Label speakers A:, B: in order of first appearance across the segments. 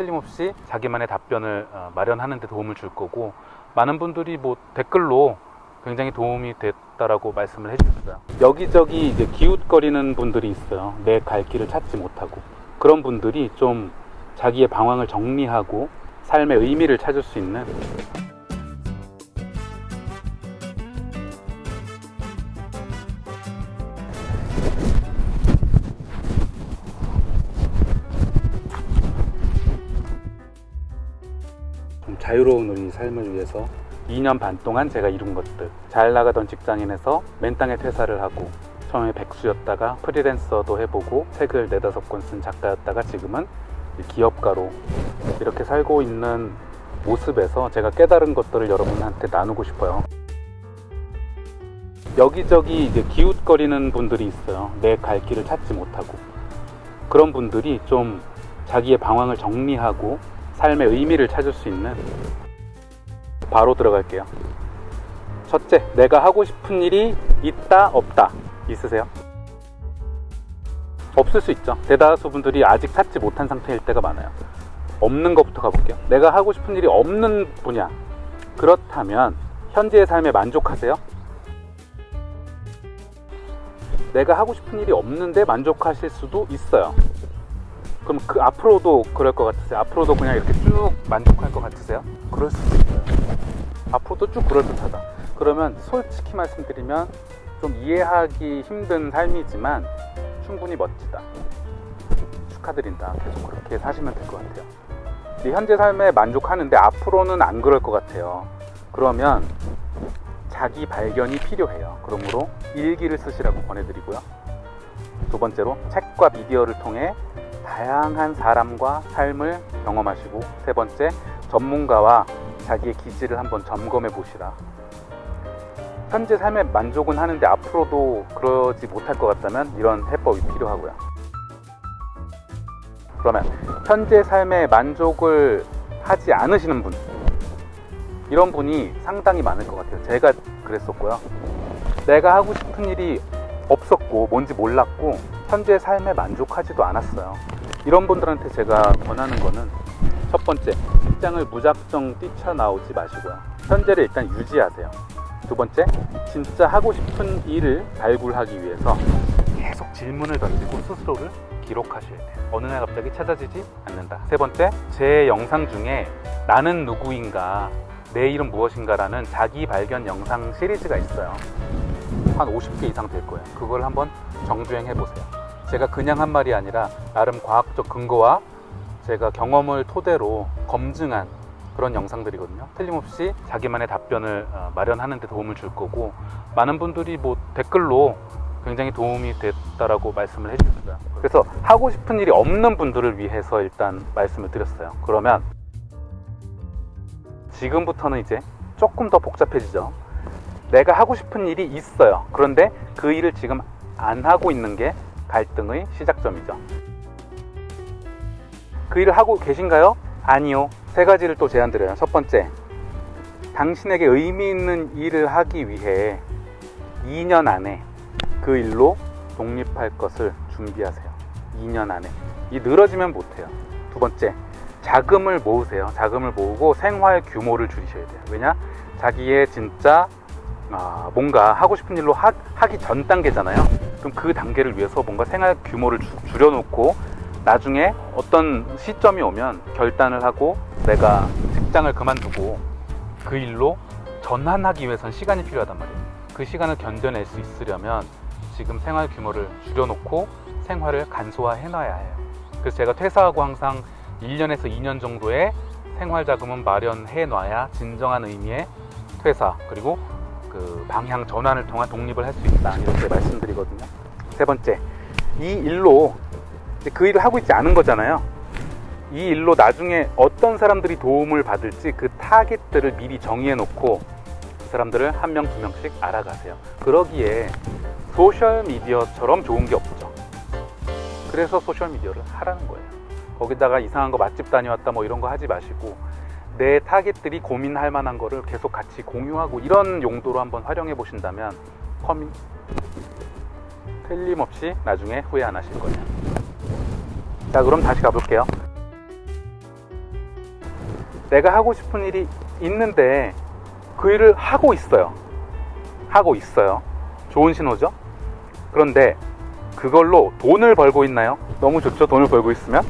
A: 틀림없이 자기만의 답변을 어, 마련하는 데 도움을 줄 거고 많은 분들이 뭐 댓글로 굉장히 도움이 됐다라고 말씀을 해주셨어요. 여기저기 이제 기웃거리는 분들이 있어요. 내 갈 길을 찾지 못하고 그런 분들이 좀 자기의 방황을 정리하고 삶의 의미를 찾을 수 있는 자유로운 우리 삶을 위해서 2년 반 동안 제가 이룬 것들 잘 나가던 직장인에서 맨땅에 퇴사를 하고 처음에 백수였다가 프리랜서도 해보고 책을 네다섯 권 쓴 작가였다가 지금은 기업가로 이렇게 살고 있는 모습에서 제가 깨달은 것들을 여러분한테 나누고 싶어요. 여기저기 이제 기웃거리는 분들이 있어요. 내 갈 길을 찾지 못하고 그런 분들이 좀 자기의 방황을 정리하고 삶의 의미를 찾을 수 있는 바로 들어갈게요. 첫째, 내가 하고 싶은 일이 있다, 없다. 있으세요? 없을 수 있죠. 대다수 분들이 아직 찾지 못한 상태일 때가 많아요. 없는 것부터 가볼게요. 내가 하고 싶은 일이 없는 분야. 그렇다면, 현재의 삶에 만족하세요? 내가 하고 싶은 일이 없는데 만족하실 수도 있어요. 그럼 그 앞으로도 그럴 것 같으세요? 앞으로도 그냥 이렇게 쭉 만족할 것 같으세요? 그럴 수도 있어요. 앞으로도 쭉 그럴 듯하다. 그러면 솔직히 말씀드리면 좀 이해하기 힘든 삶이지만 충분히 멋지다. 축하드린다. 계속 그렇게 사시면 될 것 같아요. 네 현재 삶에 만족하는데 앞으로는 안 그럴 것 같아요. 그러면 자기 발견이 필요해요. 그러므로 일기를 쓰시라고 권해드리고요. 두 번째로 책과 미디어를 통해 다양한 사람과 삶을 경험하시고 세 번째 전문가와 자기의 기질을 한번 점검해 보시라. 현재 삶에 만족은 하는데 앞으로도 그러지 못할 것 같다면 이런 해법이 필요하고요. 그러면 현재 삶에 만족을 하지 않으시는 분 이런 분이 상당히 많을 것 같아요. 제가 그랬었고요. 내가 하고 싶은 일이 없었고 뭔지 몰랐고 현재 삶에 만족하지도 않았어요. 이런 분들한테 제가 권하는 거는 첫 번째 직장을 무작정 뛰쳐나오지 마시고요. 현재를 일단 유지하세요. 두 번째 진짜 하고 싶은 일을 발굴하기 위해서 계속 질문을 던지고 스스로를 기록하셔야 돼요. 어느 날 갑자기 찾아지지 않는다. 세 번째 제 영상 중에 나는 누구인가 내 이름 무엇인가라는 자기 발견 영상 시리즈가 있어요. 한 50개 이상 될 거예요. 그걸 한번 정주행 해 보세요. 제가 그냥 한 말이 아니라 나름 과학적 근거와 제가 경험을 토대로 검증한 그런 영상들이거든요. 틀림없이 자기만의 답변을 어, 마련하는 데 도움을 줄 거고 많은 분들이 뭐 댓글로 굉장히 도움이 됐다라고 말씀을 해주셨어요. 그래서 하고 싶은 일이 없는 분들을 위해서 일단 말씀을 드렸어요. 그러면 지금부터는 이제 조금 더 복잡해지죠. 내가 하고 싶은 일이 있어요. 그런데 그 일을 지금 안 하고 있는 게 갈등의 시작점이죠. 그 일을 하고 계신가요? 아니요. 세 가지를 또 제안드려요. 첫 번째, 당신에게 의미 있는 일을 하기 위해 2년 안에 그 일로 독립할 것을 준비하세요. 2년 안에. 이 늘어지면 못해요. 두 번째, 자금을 모으세요. 자금을 모으고 생활 규모를 줄이셔야 돼요. 왜냐? 자기의 진짜 아, 뭔가 하고 싶은 일로 하, 하기 전 단계잖아요. 그럼 그 단계를 위해서 뭔가 생활 규모를 주- 줄여놓고 나중에 어떤 시점이 오면 결단을 하고 내가 직장을 그만두고 그 일로 전환하기 위해선 시간이 필요하단 말이에요. 그 시간을 견뎌낼 수 있으려면 지금 생활 규모를 줄여놓고 생활을 간소화해 놔야 해요. 그래서 제가 퇴사하고 항상 1년에서 2년 정도의 생활 자금은 마련해 놔야 진정한 의미의 퇴사 그리고 그 방향 전환을 통한 독립을 할 수 있다 이렇게 말씀드리거든요. 세 번째, 이 일로 그 일을 하고 있지 않은 거잖아요. 이 일로 나중에 어떤 사람들이 도움을 받을지 그 타겟들을 미리 정의해 놓고 그 사람들을 한 명, 두 명씩 알아가세요. 그러기에 소셜 미디어처럼 좋은 게 없죠. 그래서 소셜 미디어를 하라는 거예요. 거기다가 이상한 거 맛집 다녀왔다 뭐 이런 거 하지 마시고 내 타겟들이 고민할 만한 거를 계속 같이 공유하고 이런 용도로 한번 활용해 보신다면 커뮤 틀림없이 나중에 후회 안 하실 거예요. 자, 그럼 다시 가볼게요. 내가 하고 싶은 일이 있는데 그 일을 하고 있어요. 하고 있어요. 좋은 신호죠? 그런데 그걸로 돈을 벌고 있나요? 너무 좋죠. 돈을 벌고 있으면.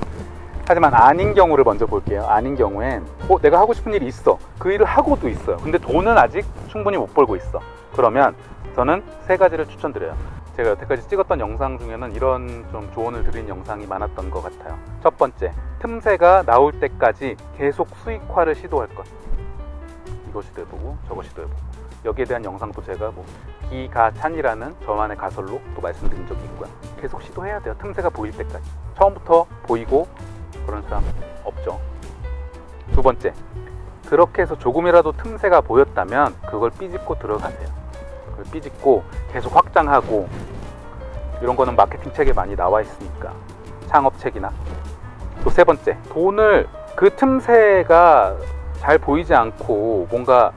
A: 하지만 아닌 경우를 먼저 볼게요. 아닌 경우엔 어, 내가 하고 싶은 일이 있어. 그 일을 하고도 있어요. 근데 돈은 아직 충분히 못 벌고 있어. 그러면 저는 세 가지를 추천드려요. 제가 여태까지 찍었던 영상 중에는 이런 좀 조언을 드린 영상이 많았던 것 같아요. 첫 번째, 틈새가 나올 때까지 계속 수익화를 시도할 것. 이거 시도해보고 저거 시도해보고 여기에 대한 영상도 제가 뭐 기가찬이라는 저만의 가설로 또 말씀드린 적이 있고요. 계속 시도해야 돼요. 틈새가 보일 때까지. 처음부터 보이고 그런 사람 없죠. 두 번째, 그렇게 해서 조금이라도 틈새가 보였다면 그걸 삐집고 들어가세요. 그걸 삐집고 계속 확장하고 이런 거는 마케팅 책에 많이 나와 있으니까 창업 책이나 또 세 번째, 돈을 그 틈새가 잘 보이지 않고 뭔가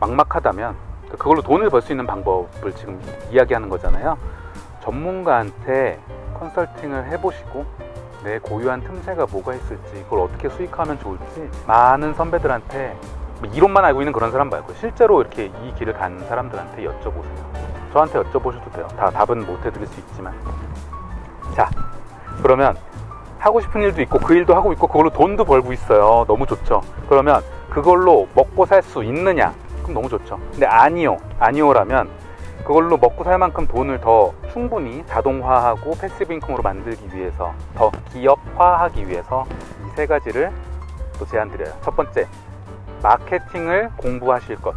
A: 막막하다면 그걸로 돈을 벌 수 있는 방법을 지금 이야기하는 거잖아요. 전문가한테 컨설팅을 해보시고 내 고유한 틈새가 뭐가 있을지 그걸 어떻게 수익하면 좋을지 많은 선배들한테 뭐 이론만 알고 있는 그런 사람 말고 실제로 이렇게 이 길을 간 사람들한테 여쭤보세요. 저한테 여쭤보셔도 돼요. 다 답은 못 해드릴 수 있지만 자 그러면 하고 싶은 일도 있고 그 일도 하고 있고 그걸로 돈도 벌고 있어요. 너무 좋죠. 그러면 그걸로 먹고 살 수 있느냐? 그럼 너무 좋죠. 근데 아니요. 아니요라면 그걸로 먹고 살 만큼 돈을 더 충분히 자동화하고 패시브 인컴으로 만들기 위해서 더 기업화하기 위해서 이 세 가지를 또 제안 드려요. 첫 번째, 마케팅을 공부하실 것.